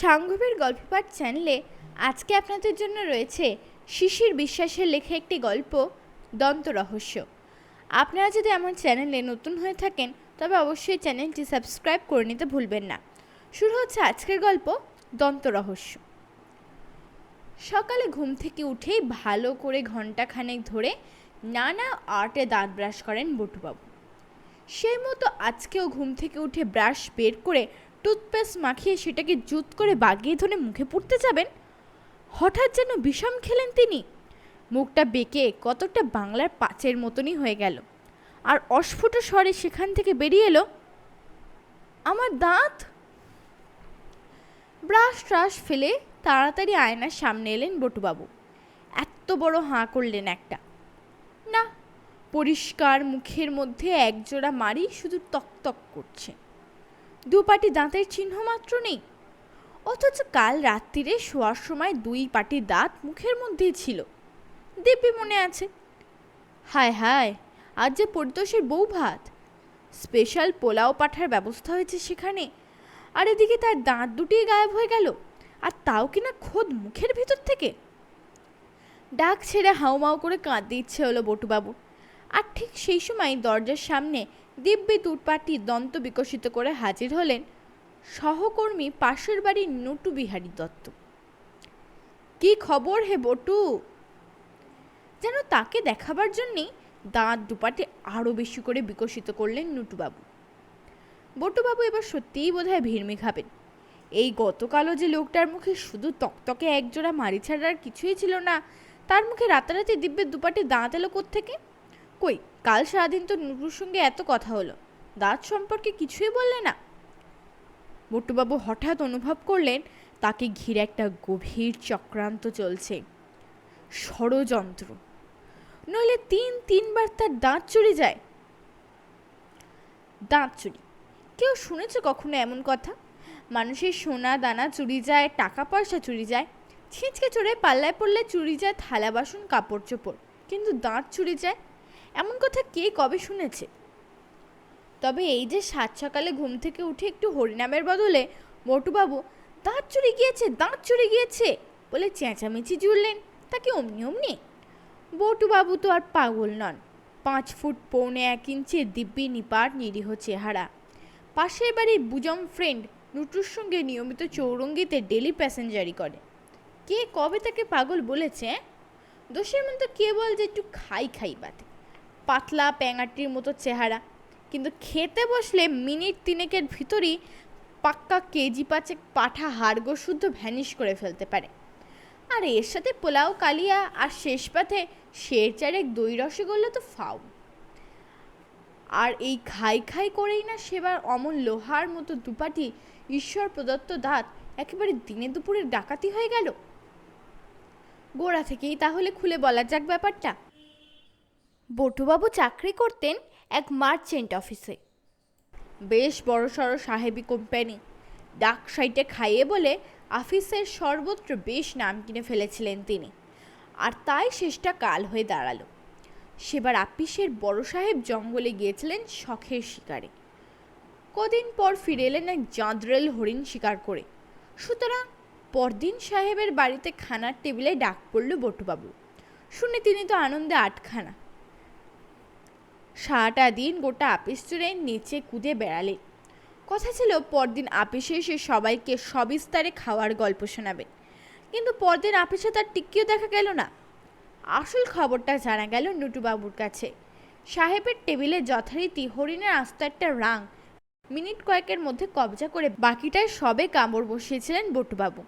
সাংঘবের গল্পপাঠ চ্যানেলে আজকে আপনাদের জন্য রয়েছে শিশির বিশ্বাসের লেখা একটি গল্প, দন্ত রহস্য। আপনারা যদি আমার চ্যানেলে নতুন হয়ে থাকেন, তবে অবশ্যই চ্যানেলটি সাবস্ক্রাইব করে নিতে ভুলবেন না। শুরু হচ্ছে আজকের গল্প, দন্ত রহস্য। সকালে ঘুম থেকে উঠেই ভালো করে ঘন্টাখানেক ধরে নানা আর্টে দাঁত ব্রাশ করেন বটুবাবু। সেই মতো আজকেও ঘুম থেকে উঠে ব্রাশ বের করে টুথপেস্ট মাখিয়ে সেটাকে জুত করে বাগিয়ে ধরে মুখে পুড়তে যাবেন? হঠাৎ যেন বিষম খেলেন তিনি। মুখটা বেঁকে কতটা বাংলার পাঁচের মতনই হয়ে গেল। আর অস্ফুট স্বরে সেখান থেকে বেরিয়ে এলো, আমার দাঁত! ব্রাশ ট্রাশ ফেলে তাড়াতাড়ি আয়নার সামনে এলেন বটুবাবু। এত বড় হাঁ করলেন একটা। না, পরিষ্কার মুখের মধ্যে একজোড়া মারি শুধু তক তক করছে। দুপাটি দাঁতের চিহ্ন মাত্র নেই। অথচ কাল রাত্রিরে শোয়ার সময় দুই পাটি দাঁত মুখের মধ্যেই ছিল। দিব্যি মনে আছে। হায় হায়, আজ যে পরিতোষের বউ ভাত স্পেশাল পোলাও পাঠার ব্যবস্থা হয়েছে সেখানে। আর এদিকে তার দাঁত দুটি গায়েব হয়ে গেল। আর তাও কিনা খোদ মুখের ভিতর থেকে? ডাক ছেড়ে হাউমাউ করে কাঁদতে ইচ্ছে হলো বটুবাবু আর ঠিক সেই সময় দরজার সামনে দিব্যি তুটপাটি দন্ত বিকশিত করে হাজির হলেন সহকর্মী পাশের বাড়ির নটু বিহারী দত্ত। কি খবর হে বটু? যেন তাকে দেখাবার জন্যেই দাঁত দুপাটে আরও বেশি করে বিকশিত করলেন নুটুবাবু। বটুবাবু এবার সত্যিই বোধহয় ভিড়মি খাবেন এই গতকালও যে লোকটার মুখে শুধু তকতকে একজোড়া মারি ছাড়া আর কিছুই ছিল না, তার মুখে রাতারাতি দিব্যের দুপাটে দাঁত এলো থেকে কই কাল সারাদিন তো নুটুর সঙ্গে এত কথা হলো। দাঁত সম্পর্কে কিছুই বললে না। বট্টুবাবু হঠাৎ অনুভব করলেন, তাকে ঘিরে একটা গভীর চক্রান্ত চলছে। ষড়যন্ত্র। নইলে তিন, তিনবার তার দাঁত চুরি যায়। দাঁত চুরি। কেউ শুনেছে কখনো এমন কথা? মানুষের সোনা দানা চুরি যায় টাকা পয়সা চুরি যায়। ছিঁচকে চড়ে পাল্লায় পড়লে চুরি যায় থালা, বাসন কাপড় চোপড় কিন্তু দাঁত চুরি যায় এমন কথা কে কবে শুনেছে? তবে এই যে সাত সকালে ঘুম থেকে উঠে একটু হরিনামের বদলে মোটুবাবু, দাঁত চুরি গিয়েছে, দাঁত চুরি গিয়েছে বলে চেঁচামেচি জুড়লেন। তাকে অমনি অমনি? বটুবাবু তো আর পাগল নন। পাঁচ ফুট পৌনে এক ইঞ্চির দিব্যি নিপাট নিরীহ চেহারা। পাশের বাড়ির বুজম ফ্রেন্ড নুটুর সঙ্গে নিয়মিত চৌরঙ্গিতে ডেলি প্যাসেঞ্জারি করে। কে কবে তাকে পাগল বলেছে? দোষের কে বল যে একটু খাই খাই বাতে পাতলা প্যাঙাটির মতো চেহারা। কিন্তু খেতে বসলে মিনিট তিনেকের ভিতরই পাক্কা কেজি পাঁচেক পাঠা হাড়গো শুদ্ধ ভ্যানিশ করে ফেলতে পারে। আর এর সাথে পোলাও, কালিয়া আর শেষ পাথে শের চারেক দই রসগোল্লা তো ফাউ আর এই খাই খাই করেই না সেবার অমন লোহার মতো দুপাটি ঈশ্বর প্রদত্ত দাঁত একেবারে দিনে দুপুরের ডাকাতি হয়ে গেল? গোড়া থেকেই তাহলে খুলে বলা যাক ব্যাপারটা। বটুবাবু চাকরি করতেন এক মার্চেন্ট অফিসে। বেশ বড় সড়ো সাহেবি কোম্পানি। ডাক সাইটে খাইয়ে বলে অফিসের সর্বত্র বেশ নাম কিনে ফেলেছিলেন তিনি। আর তাই শেষটা কাল হয়ে দাঁড়াল। সেবার আপিসের বড় সাহেব জঙ্গলে গিয়েছিলেন শখের শিকারে। কদিন পর ফিরে এলেন এক জাঁদরেল হরিণ শিকার করে। সুতরাং পরদিন সাহেবের বাড়িতে খানার টেবিলে ডাক পড়ল বটুবাবু। শুনে তিনি তো আনন্দে আটখানা। সারাটা দিন গোটা আপিস জুড়ে নিচে কুদে বেড়ালেন কথা ছিল পরদিন আপিসে এসে সবাইকে সবিস্তারে খাওয়ার গল্প শোনাবেন কিন্তু পরদিন আপিসে তার টিকিও দেখা গেল না। আসল খবরটা জানা গেল নুটুবাবুর কাছে। সাহেবের টেবিলে যথারীতি হরিণের আস্ত একটা রাং মিনিট কয়েকের মধ্যে কবজা করে বাকিটায় সবে কামড় বসিয়েছিলেন বটুবাবু।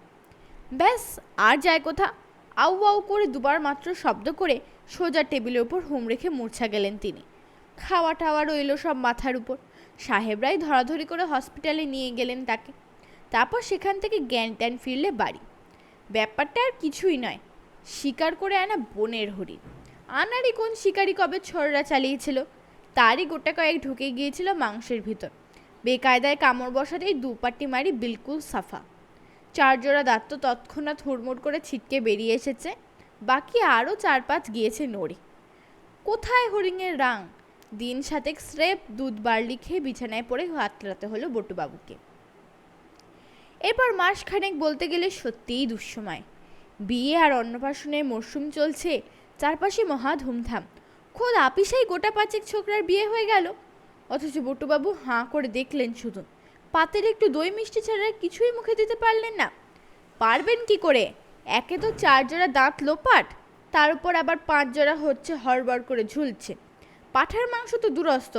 ব্যাস, আর যায় কোথা? আউ আউ করে দুবার মাত্র শব্দ করে সোজা টেবিলের উপর হুম রেখে মূর্ছা গেলেন তিনি। খাওয়া টাওয়া রইল সব মাথার উপর। সাহেবরাই ধরাধরি করে হসপিটালে নিয়ে গেলেন তাকে। তারপর সেখান থেকে জ্ঞান ট্যান ফিরলে বাড়ি। ব্যাপারটা আর কিছুই নয়। শিকার করে আনা বনের হরিণ। আনারই কোন শিকারি কবে ছড়রা চালিয়েছিল? তারই গোটা কয়েক ঢুকে গিয়েছিল মাংসের ভিতর। বেকায়দায় কামড় বসাতেই দুপাটি মারি বিলকুল সাফা। চারজোড়া দাঁত তো তৎক্ষণাৎ হুড়মুড় করে ছিটকে বেরিয়ে এসেছে। বাকি আরও চার পাঁচ গিয়েছে নড়ে। কোথায় হরিণের রাং দিন সাতেক স্রেপ দুধ বার্লি খেয়ে বিছানায় পড়ে হাতড়াতে হলো বটুবাবুকে। এরপর মাস খানেক বলতে গেলে সত্যিই দুঃসময়। বিয়ে আর অন্নপ্রাশনের মরশুম চলছে, চারপাশে মহা ধুমধাম। খোদ আপিসাই গোটা পাঁচেক ছোকরার বিয়ে হয়ে গেল। অথচ বটুবাবু হাঁ করে দেখলেন শুধু। পাতের একটু দই মিষ্টি ছাড়া কিছুই মুখে দিতে পারলেন না। পারবেন কি করে? একে তো চার জোড়া দাঁত লোপাট, তার উপর আবার পাঁচ জোড়া হচ্ছে হড়বড় করে ঝুলছে। পাঠার মাংস তো দুরস্ত।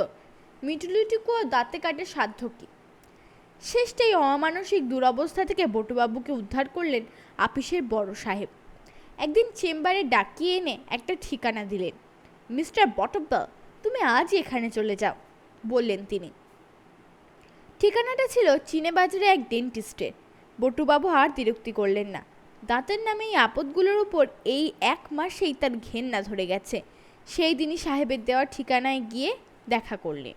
মিটুলিটুকুও দাঁতে কাটে সাধ্য কি? শেষটাই অমানসিক দুরবস্থা থেকে বটুবাবুকে উদ্ধার করলেন আপিসের বড় সাহেব। একদিন চেম্বারে ডাকিয়ে এনে একটা ঠিকানা দিলেন। মিস্টার বটব্বা তুমি আজই এখানে চলে যাও, বললেন তিনি। ঠিকানাটা ছিল চীনে বাজারে এক ডেন্টিস্টের বটুবাবু আর বিরক্তি করলেন না। দাঁতের নামে এই আপদগুলোর উপর এই এক মাসেই তার ঘেন্না ধরে গেছে। সেই দিনই সাহেবের দেওয়া ঠিকানায় গিয়ে দেখা করলেন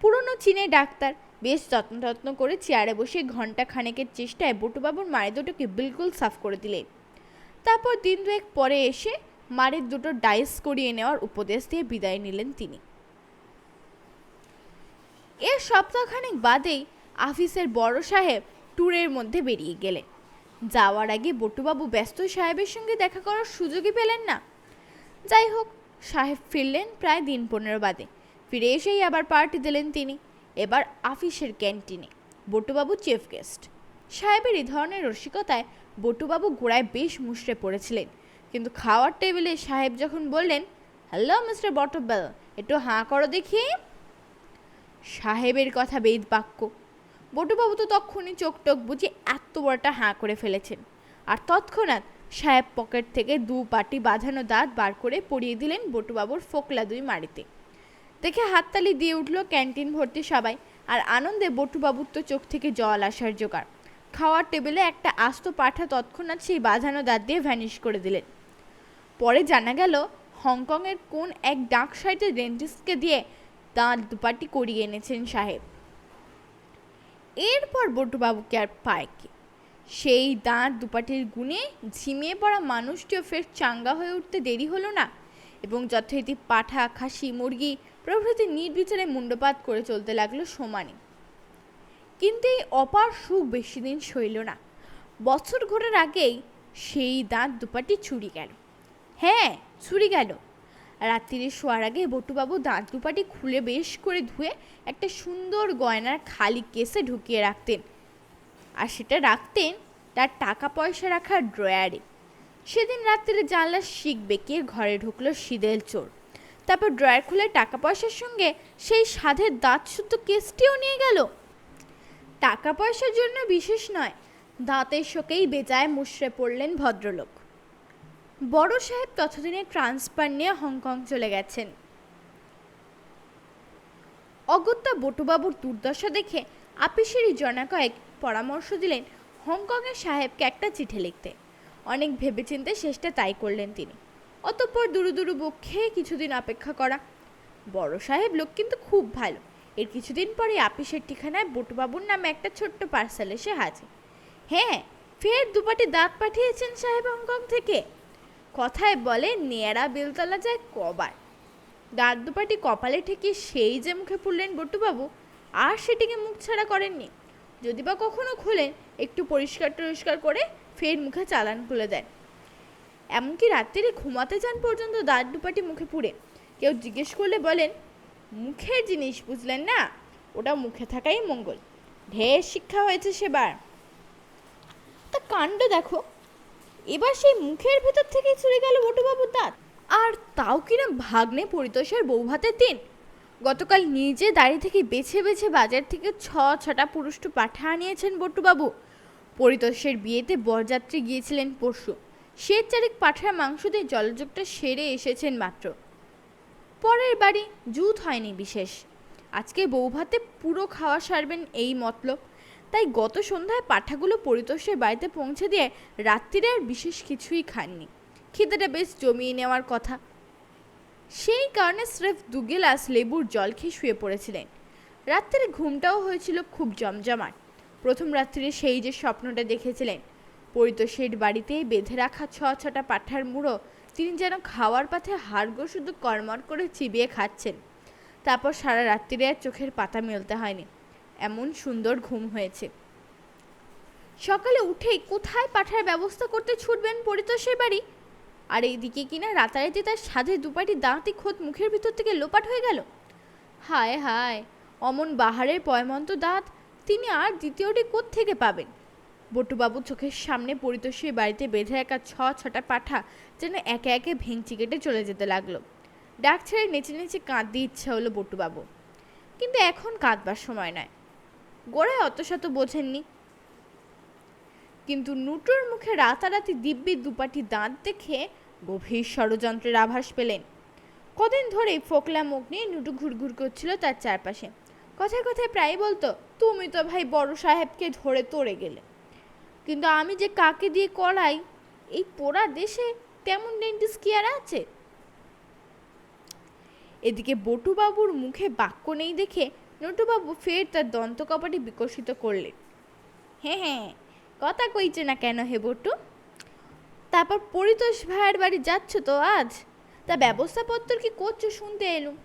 পুরনো চীনে ডাক্তার বেশ যত্ন টত্ন করে চেয়ারে বসে ঘণ্টা খানেকের চেষ্টায় বটুবাবুর মায়ের দুটোকে বিলকুল সাফ করে দিলেন তারপর দিন দুয়েক পরে এসে মারের দুটো ডাইস করিয়ে নেওয়ার উপদেশ দিয়ে বিদায় নিলেন তিনি। এর সপ্তাহখানেক বাদেই আফিসের বড় সাহেব ট্যুরের মধ্যে বেরিয়ে গেলেন। যাওয়ার আগে বটুবাবু ব্যস্ত সাহেবের সঙ্গে দেখা করার সুযোগই পেলেন না। যাই হোক সাহেব ফিরলেন প্রায় দিন পনেরো বাদে। ফিরে এসেই আবার পার্টি দিলেন তিনি। এবার আফিসের ক্যান্টিনে। Batubabu chief guest. সাহেবের এই ধরনের রসিকতায় বটুবাবু গোড়ায় বেশ মুষড়ে পড়েছিলেন। কিন্তু খাওয়ার টেবিলে সাহেব যখন বললেন, হ্যালো, মিস্টার বটবেল একটু হাঁ করো দেখি। সাহেবের কথা বেদ বাক্য। বটুবাবু তো তক্ষুনি চোখ টোক বুঝে এত বড়টা হাঁ করে ফেলেছেন। আর তৎক্ষণাৎ সাহেব পকেট থেকে দু পাটি বাঁধানো দাঁত বার করে পরিয়ে দিলেন বটুবাবুর ফোকলা দুই মাড়িতে। দেখে হাততালি দিয়ে উঠল ক্যান্টিন ভর্তি সবাই, আর আনন্দে বটুবাবুর তো চোখ থেকে জল আসার জোগাড়। খাওয়ার টেবিলে একটা আস্ত পাঠা তৎক্ষণাৎ সেই বাঁধানো দাঁত দিয়ে ভ্যানিশ করে দিলেন। পরে জানা গেল, হংকংয়ের কোন এক ডাক সাইটের ডেন্টিস্টকে দিয়ে দাঁত দুপাটি করিয়ে এনেছেন সাহেব। এরপর বটুবাবুকে আর পায় সেই দাঁত দুপাটির গুণে ঝিমিয়ে পড়া মানুষটিও ফের চাঙ্গা হয়ে উঠতে দেরি হলো না এবং যথারীতি পাঠা, খাসি, মুরগি প্রভৃতি নির্বিচারে মুন্ডপাত করে চলতে লাগল সমানে। কিন্তু এই অপার সুখ বেশি দিন সইল না। বছর ঘোরার আগেই সেই দাঁত দুপাটি চুরি গেল। হ্যাঁ চুরি গেল। রাত্রিরে শোয়ার আগে বটুবাবু দাঁত দুপাটি খুলে বেশ করে ধুয়ে একটা সুন্দর গয়নার খালি কেসে ঢুকিয়ে রাখতেন। আর সেটা রাখতেন তার টাকা পয়সা রাখার ড্রয়ারে। সেদিন রাত্রে জানলা শিখ বেঁকিয়ে ঘরে ঢুকলো সিদেল চোর। তারপর ড্রয়ার খুলে টাকা পয়সার সঙ্গে সেই সাধের দাঁত শুদ্ধ কেসটিও নিয়ে গেল। টাকা পয়সার জন্য বিশেষ নয়, দাঁতের শোকেই বেজায় মুশড়ে পড়লেন ভদ্রলোক। বড় সাহেব ততদিনে ট্রান্সফার নিয়ে হংকং চলে গেছেন। অগত্যা বটুবাবুর দুর্দশা দেখে আপিসেরই জনা কয়েক পরামর্শ দিলেন হংকংয়ের সাহেবকে একটা চিঠি লিখতে। অনেক ভেবেচিন্তে শেষটা তাই করলেন তিনি। অতঃপর দুরু দুরু বক্ষে কিছুদিন অপেক্ষা করা। বড় সাহেব লোক কিন্তু খুব ভালো। এর কিছুদিন পরে আপিসের ঠিকানায় বটুবাবুর নামে একটা ছোট্ট পার্সেল এসে হাজির। হ্যাঁ ফের দুপাটি দাঁত পাঠিয়েছেন সাহেব হংকং থেকে। কথায় বলে, নেয়ারা বেলতলা যায় কবার। দাঁত দুপাটি কপালে ঠেকে সেই যে মুখে পুরলেন বটুবাবু, আর সেটিকে মুখ ছাড়া করেননি। যদি বা কখনো খুলেন একটু পরিষ্কার টরিষ্কার করে ফের মুখে চালান খুলে দেন। এমনকি রাত্রিরে ঘুমাতে যান পর্যন্ত দাঁত দুপাটি মুখে পুড়ে। কেউ জিজ্ঞেস করলে বলেন, মুখের জিনিস বুঝলেন না? ওটা মুখে থাকাই মঙ্গল। ঢের শিক্ষা হয়েছে সেবার। তা কাণ্ড দেখো। এবার সেই মুখের ভেতর থেকেই চলে গেল বটুবাবুর দাঁত। আর তাও কিনা ভাগ্নে পরিতোষের বউ ভাতের দিন? গতকাল নিজে দাড়ি থেকে বেছে বেছে বাজার থেকে ছ, ছটা পুরুষ্টু পাঠা আনিয়েছেন বটুবাবু। পরিতোষের বিয়েতে বরযাত্রী গিয়েছিলেন পরশু। সে চারিক পাঠার মাংস দিয়ে জলযোগটা সেরে এসেছেন মাত্র। পরের বাড়ি জুত হয়নি বিশেষ। আজকে বউ ভাতে পুরো খাওয়া সারবেন এই মতলব। তাই গত সন্ধ্যায় পাঠাগুলো পরিতোষের বাড়িতে পৌঁছে দিয়ে রাত্রিরে আর বিশেষ কিছুই খাননি। খিদেটা বেশ জমিয়ে নেওয়ার কথা। সেই কারণে স্রেফ দু গেলাস লেবুর জল খেয়ে শুয়ে পড়েছিলেন। রাত্রে ঘুমটাও হয়েছিল খুব জমজমাট। প্রথম রাত্রিরে সেই যে স্বপ্নটা দেখেছিলেন পরিতোষের বাড়িতে বেঁধে রাখা ছ ছটা পাঠার মুড়ো, তিনি যেন খাওয়ার পাথে হাড়গো শুধু কর্মর করে চিবিয়ে খাচ্ছেন। তারপর সারা রাত্রিরে আর চোখের পাতা মেলতে হয়নি। এমন সুন্দর ঘুম হয়েছে। সকালে উঠেই কোথায় পাঠার ব্যবস্থা করতে ছুটবেন পরিতোষের বাড়ি? আর এইদিকে কিনা রাতারাতি তার সাধে দুপাটি দাঁতই খোদ মুখের ভিতর থেকে লোপাট হয়ে গেল। হায় হায়, অমন বাহারের পয়মন্ত দাঁত, তিনি আর দ্বিতীয়টি থেকে পাবেন? বটুবাবু চোখের সামনে পরিতোষের বাড়িতে বেঁধে রাখা ছ ছটা পাঠা যেন একে একে ভেঙচি কেটে চলে যেতে লাগল। ডাক ছেড়ে নেচে নেচে কাঁদতে ইচ্ছা হলো বটুবাবু। কিন্তু এখন কাঁদবার সময় নয় গোড়ায় অত শত বোঝেননি। কিন্তু নুটোর মুখে রাতারাতি দিব্যি দুপাটি দাঁত দেখে গভীর ষড়যন্ত্রের আভাস পেলেন। কদিন ধরেই ফোকলা মুখ নিয়ে নুটু ঘুরঘুর করছিল তার চারপাশে। কথায় কথায় প্রায় বলতো, তুমি তো ভাই বড় সাহেবকে ধরে তোড়ে গেলে। কিন্তু আমি যে কাকে দিয়ে করাই এই পোড়া দেশে তেমন ডেন্টিস্ট কি আর আছে? এদিকে বটুবাবুর মুখে বাক্য নেই দেখে নটুবাবু ফের তার দন্তকপাটি বিকশিত করলেন। হ্যাঁ হ্যাঁ কথা কইছে না কেন হে বটু? তারপর পরিতোষ ভাইয়ের বাড়ি যাচ্ছ তো আজ? তা ব্যবস্থাপত্র কি করছ শুনতে এলুম।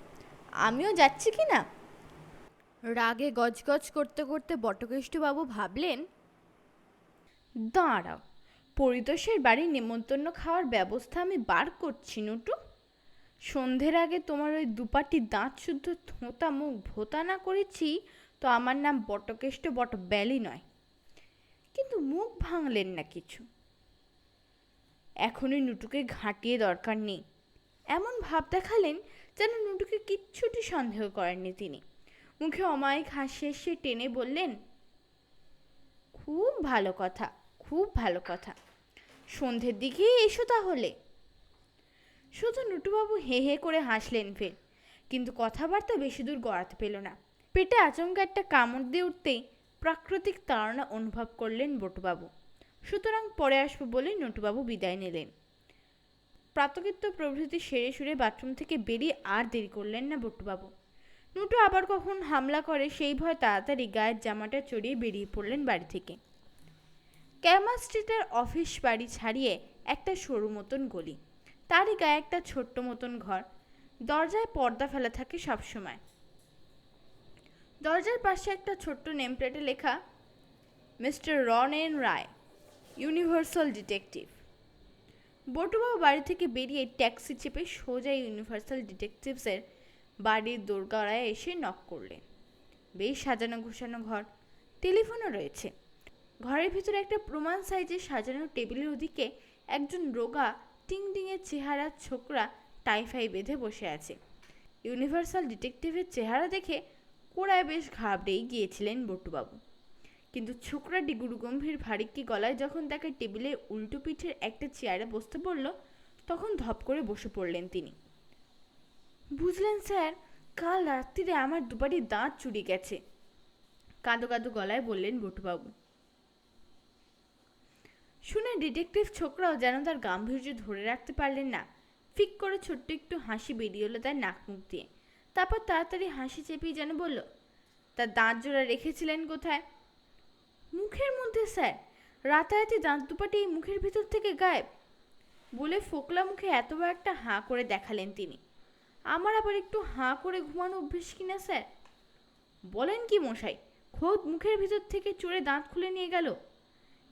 আমিও যাচ্ছি কি না? রাগে গজগজ করতে করতে বটকেষ্টবাবু ভাবলেন দাঁড়াও পরিতোষের বাড়ি নেমন্তন্ন খাওয়ার ব্যবস্থা আমি বার করছি নুটু। সন্ধ্যের আগে তোমার ওই দুপাটি দাঁত শুদ্ধ থোঁতা মুখ ভোতা না করেছি তো আমার নাম বটকেষ্ট বট ব্যালি নয়। কিন্তু মুখ ভাঙলেন না কিছু। এখনই নুটুকে ঘাঁটিয়ে দরকার নেই। এমন ভাব দেখালেন যেন নুটুকে কিচ্ছুটি সন্দেহ করেননি তিনি। মুখে অমায়িক হাসি এসে টেনে বললেন, খুব ভালো কথা, খুব ভালো কথা। সন্ধ্যের দিকে এসো তাহলে। শুধু নুটুবাবু হে হে করে হাসলেন ফের, কিন্তু কথাবার্তা বেশি দূর গড়াতে পেল না। পেটে আচমকা একটা কামড় দিয়ে উঠতেই প্রাকৃতিক তাড়না অনুভব করলেন বটুবাবু। সুতরাং পরে আসব বলে নটুবাবু বিদায় নিলেন। প্রাতকৃত্য প্রভৃতি সেরে সুরে বাথরুম থেকে বেরিয়ে আর দেরি করলেন না বটুবাবু। নুটু আবার কখন হামলা করে সেই ভয় তাড়াতাড়ি গায়ের জামাটা চড়িয়ে বেরিয়ে পড়লেন বাড়ি থেকে। ক্যামা স্ট্রিটের অফিস বাড়ি ছাড়িয়ে একটা সরু মতন গলি। তারই গায়ে একটা ছোট্ট মতন ঘর। দরজায় পর্দা ফেলা থাকে সবসময়। দরজার পাশে একটা ছোট্ট নেমপ্লেটে লেখা, mister Ron N Roy. Universal detective. Batubabu বাড়ি থেকে বেরিয়ে ট্যাক্সি চেপে সোজা ইউনিভার্সাল ডিটেকটিভসের বাড়ির দোরগড়ায় এসে নক করলেন। বেশ সাজানো ঘোষানো ঘর টেলিফোনও রয়েছে। ঘরের ভিতরে একটা প্রমাণ সাইজে সাজানো টেবিলের ওদিকে একজন রোগা টিং টিংয়ের চেহারার ছোকরা টাইফাই বেঁধে বসে আছে। ইউনিভার্সাল ডিটেকটিভের চেহারা দেখে কোড়ায় বেশ ঘাবড়েই গিয়েছিলেন বটুবাবু। কিন্তু ছোকরাটি গুরুগম্ভীর ভারিক্কি গলায় যখন তাকে টেবিলের উল্টো পিঠের একটা চেয়ারে বসতে বলল, তখন ধপ করে বসে পড়লেন তিনি। বুঝলেন স্যার, কাল রাত্রিরে আমার দুপাটি দাঁত চুরি গেছে। কাঁদো কাঁদো গলায় বললেন বটুবাবু। শুনে ডিটেকটিভ ছোকরাও যেন তার গাম্ভীর্য ধরে রাখতে পারলেন না। ফিক করে ছোট্ট একটু হাসি বেরিয়ে এলো তার নাক মুখ দিয়ে। তারপর তাড়াতাড়ি হাসি চেপেই যেন বলল তার দাঁত জোড়া রেখেছিলেন কোথায়? মুখের মধ্যে, স্যার। রাতারাতি দাঁত দুপাটি মুখের ভিতর থেকে গায়েব। বলে ফোকলা মুখে এতবার একটা হাঁ করে দেখালেন তিনি। আমার আবার একটু হাঁ করে ঘুমানো অভ্যেস কিনা স্যার? বলেন কি মশাই, খোদ মুখের ভিতর থেকে চোরে দাঁত খুলে নিয়ে গেল।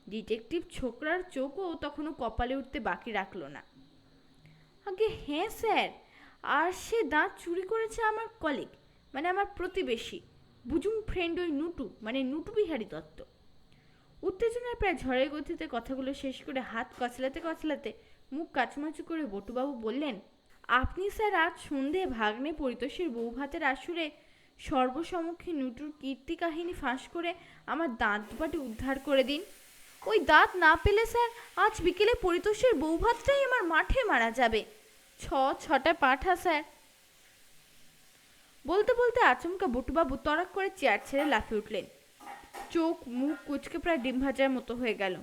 ডিটেকটিভ ছোকরার চোখও তখনও কপালে উঠতে বাকি রাখল না। আগে হ্যাঁ স্যার, আর সে দাঁত চুরি করেছে আমার কলিগ মানে আমার প্রতিবেশী বুজুম ফ্রেন্ড ওই নুটু মানে নুটু বিহারী দত্ত। উত্তেজনার প্রায় ঝড়ের গতিতে কথাগুলো শেষ করে হাত কচলাতে কচলাতে মুখ কাচমাচু করে বটুবাবু বললেন, আপনি স্যার আজ সন্ধে ভাগ্নে পরিতোষের বউ ভাতের আসরে সর্বসম্মুখে নুটুর কীর্তি কাহিনী ফাঁস করে আমার দাঁত দুপাটি উদ্ধার করে দিন। ওই দাঁত না পেলে স্যার আজ বিকেলে পরিতোষের বউ ভাতটাই আমার মাঠে মারা যাবে। ছ ছটা পাঠা, স্যার। বলতে বলতে আচমকা বটুবাবু তরাক করে চেয়ার ছেড়ে লাফিয়ে উঠলেন। চোখ, মুখ কুচকে প্রায় ডিম ভাজার মতো হয়ে গেল।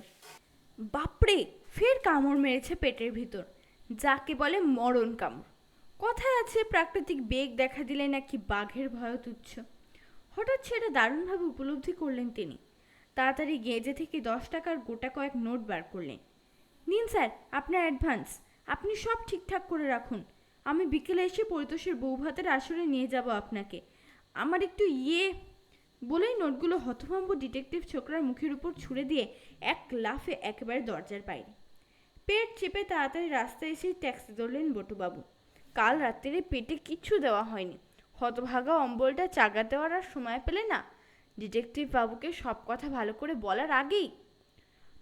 বাপরে, ফের কামড় মেরেছে পেটের ভিতর। যাকে বলে মরণ কামড়। কথায় আছে, প্রাকৃতিক বেগ দেখা দিলে নাকি বাঘের ভয় তুচ্ছ। হঠাৎ সেটা দারুণভাবে উপলব্ধি করলেন তিনি। তাড়াতাড়ি গেঁজে থেকে দশ টাকার গোটা কয়েক নোট বার করলেন। নিন স্যার, আপনার অ্যাডভান্স। আপনি সব ঠিকঠাক করে রাখুন। আমি বিকেলে এসে পরিতোষের বউ ভাতের আসরে নিয়ে যাব আপনাকে। আমার একটু ইয়ে বলেই নোটগুলো হতভম্ব ডিটেকটিভ ছোকরার মুখের উপর ছুঁড়ে দিয়ে এক লাফে একেবারে দরজার বাইরে। পেট চেপে তাড়াতাড়ি রাস্তায় এসে ট্যাক্সি ধরলেন বটুবাবু। কাল রাত্রিরে পেটে কিচ্ছু দেওয়া হয়নি। হতভাগা অম্বলটা চাগা দেওয়ার আর সময় পেলে না? ডিটেকটিভ বাবুকে সব কথা ভালো করে বলার আগেই।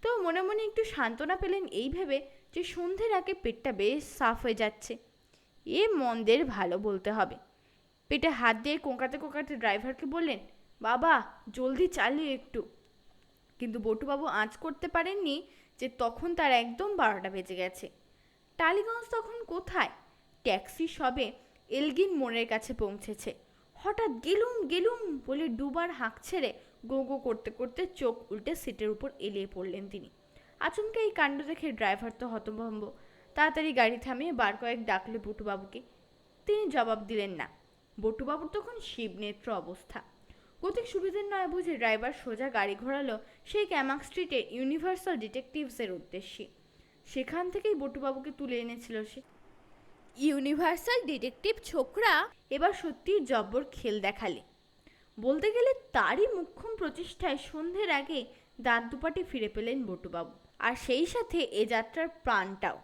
তো মনে মনে একটু সান্ত্বনা পেলেন এই ভেবে যে সন্ধ্যের আগে পেটটা বেশ সাফ হয়ে যাচ্ছে। এ মন্দের ভালো বলতে হবে। পেটে হাত দিয়ে কোঁকাতে কোঁকাতে ড্রাইভারকে বললেন বাবা, জলদি চালিয়ে একটু। কিন্তু বটুবাবু আঁচ করতে পারেননি যে তখন তার একদম বারোটা বেজে গেছে। টালিগঞ্জ তখন কোথায়? ট্যাক্সি সবে এলগিন মোড়ের কাছে পৌঁছেছে। হঠাৎ গেলুম গেলুম বলে দুবার হাঁক ছেড়ে গো গো করতে করতে চোখ উল্টে সিটের উপর এলিয়ে পড়লেন তিনি। আচমকা এই কাণ্ড দেখে ড্রাইভার তো হতভম্ব। তাড়াতাড়ি গাড়ি থামিয়ে বার কয়েক ডাকলে বটুবাবুকে। তিনি জবাব দিলেন না। বটুবাবুর তখন শিবনেত্র অবস্থা। গতিক সুবিধের নয় বুঝে ড্রাইভার সোজা গাড়ি ঘোরালো সেই ক্যামাক স্ট্রিটের ইউনিভার্সাল ডিটেকটিভসের উদ্দেশ্যে। সেখান থেকেই বটুবাবুকে তুলে এনেছিল সে। ইউনিভার্সাল ডিটেকটিভ ছোকরা? এবার সত্যিই জব্বর খেল দেখালে। বলতে গেলে তারই মুখ্যম প্রচেষ্টায় সন্ধ্যের আগে দাঁত দুপাটি ফিরে পেলেন বটুবাবু। আর সেই সাথে এ যাত্রার প্রাণটাও।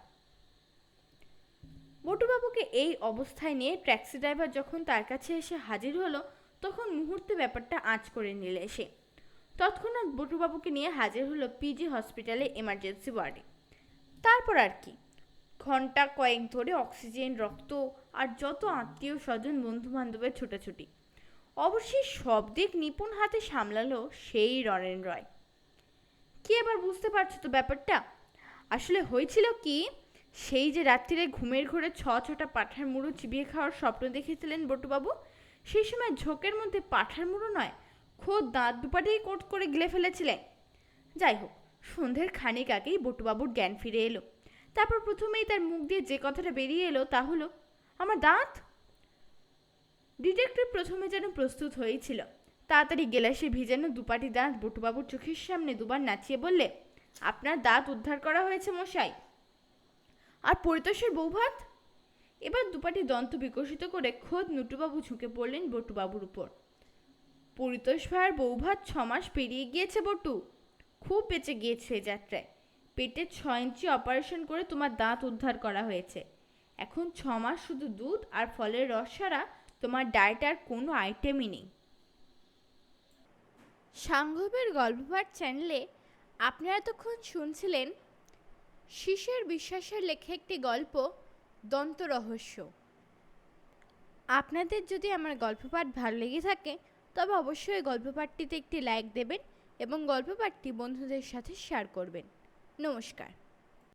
বটুবাবুকে এই অবস্থায় নিয়ে ট্যাক্সি ড্রাইভার যখন তার কাছে এসে হাজির হলো তখন মুহূর্তে ব্যাপারটা আঁচ করে নিলে সে। তৎক্ষণাৎ বটুবাবুকে নিয়ে হাজির হলো পিজি হসপিটালে এমার্জেন্সি ওয়ার্ডে তারপর আর কি? ঘণ্টা কয়েক ধরে অক্সিজেন, রক্ত আর যত আত্মীয় স্বজন বন্ধু বান্ধবের ছোটাছুটি। অবশ্যই সব দিক নিপুণ হাতে সামলালো সেই রনেন রয়। কি এবার বুঝতে পারছ তো ব্যাপারটা? আসলে হয়েছিল কি, সেই যে রাত্রিরে ঘুমের ঘোরে ছ ছটা পাঠার মুড়ো চিবিয়ে খাওয়ার স্বপ্ন দেখেছিলেন বটুবাবু সেই সময় ঝোঁকের মধ্যে পাঠার মুড়ো নয়, খোদ দাঁত দুপাটেই কোট করে গিলে ফেলেছিলেন যাই হোক, সন্ধ্যের খানিক আগেই বটুবাবুর জ্ঞান ফিরে এলো। তারপর প্রথমেই তার মুখ দিয়ে যে কথাটা বেরিয়ে এলো তা হলো, আমার দাঁত? ডিটেকটিভ প্রথমে যেন প্রস্তুত হয়েছিল। তাড়াতাড়ি গেলাসে ভিজানো দুপাটি দাঁত বটুবাবুর চোখের সামনে দুবার নাচিয়ে বললে, আপনার দাঁত উদ্ধার করা হয়েছে মশাই। আর পরিতোষের বৌভাত? এবার দুপাটি দন্ত বিকশিত করে খোদ নুটুবাবু ঝুঁকে পড়লেন বটুবাবুর উপর। পরিতোষ ভাইয়ের বৌভাত ছমাস পেরিয়ে গিয়েছে বটু। খুব বেঁচে গিয়েছে এই যাত্রায়। পেটে ছ ইঞ্চি অপারেশন করে তোমার দাঁত উদ্ধার করা হয়েছে। এখন ছ মাস শুধু দুধ আর ফলের রস ছাড়া তোমার ডায়েট আর কোনো আইটেমই নেই। সাংঘবের গল্পপাঠ চ্যানেলে আপনারা তখন শুনছিলেন শিশের বিশ্বাসের লেখা একটি গল্প দন্ত রহস্য আপনাদের যদি আমার গল্প পাঠ ভালো লেগে থাকে, তবে অবশ্যই গল্প পাঠটিতে একটি লাইক দেবেন এবং গল্প পাঠটি বন্ধুদের সাথে শেয়ার করবেন। নমস্কার।